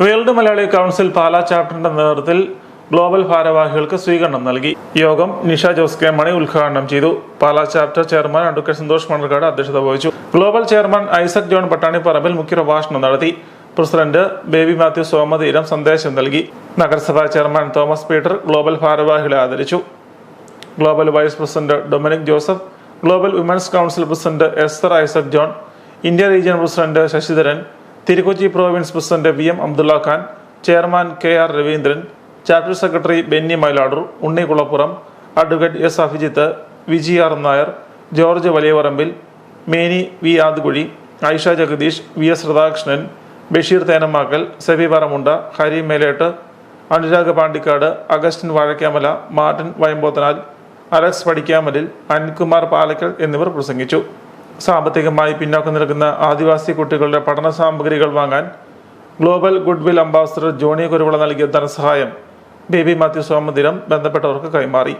World Malayali council Pala ചാപ്റ്ററിന്റെ നേതൃത്വത്തിൽ global ഭാരവാഹികൾക്ക് സ്വീകരണം നൽകി. യോഗം നിഷ ജോസ് കെ മണി ഉദ്ഘാടനം ചെയ്തു. Pala chapter chairman advocate Santhosh Manarkad അധ്യക്ഷത വഹിച്ചു. ഗ്ലോബൽ ചെയർമാൻ ഐസക് ജോൺ പട്ടാണിപ്പറമ്പിൽ മുഖ്യപ്രഭാഷണം നടത്തി. പ്രസിഡന്റ് ബേബി മാത്യു സോമതീരം സന്ദേശം നൽകി. നഗരസഭാ ചെയർമാൻ തോമസ് പീറ്റർ ഗ്ലോബൽ ഭാരവാഹികളെ ആദരിച്ചു. Global vice president Dominic Joseph global women's council president Esther Isaac John India region president Sasidharan Thirukochi province president V M Abdulla Khan chairman K R Raveendran chapter secretary Benny Mayiladoor Unni Kulappuram advocate S Abhijith Viji R Nair George Valiyavarambil Meni V Adkuzhi Aisha Jagadeesh V S Radhakrishnan Basheer Thenamakkal Seby Paramunda Hari Melettu Anurag Pandikkad Augustine Vazhakkamala Martin Vayampothanal Alex Padikkamalil Anilkumar Palakkal എന്നിവർ പ്രസംഗിച്ചു. സാമ്പത്തികമായി പിന്നോക്കം നിൽക്കുന്ന ആദിവാസി കുട്ടികളുടെ പഠന സാമഗ്രികൾ വാങ്ങാൻ global goodwill ambassador Johny Kuruvila നൽകിയ ധനസഹായം ബേബി മാത്യു സോമതിരം ബന്ധപ്പെട്ടവർക്ക് കൈമാറി.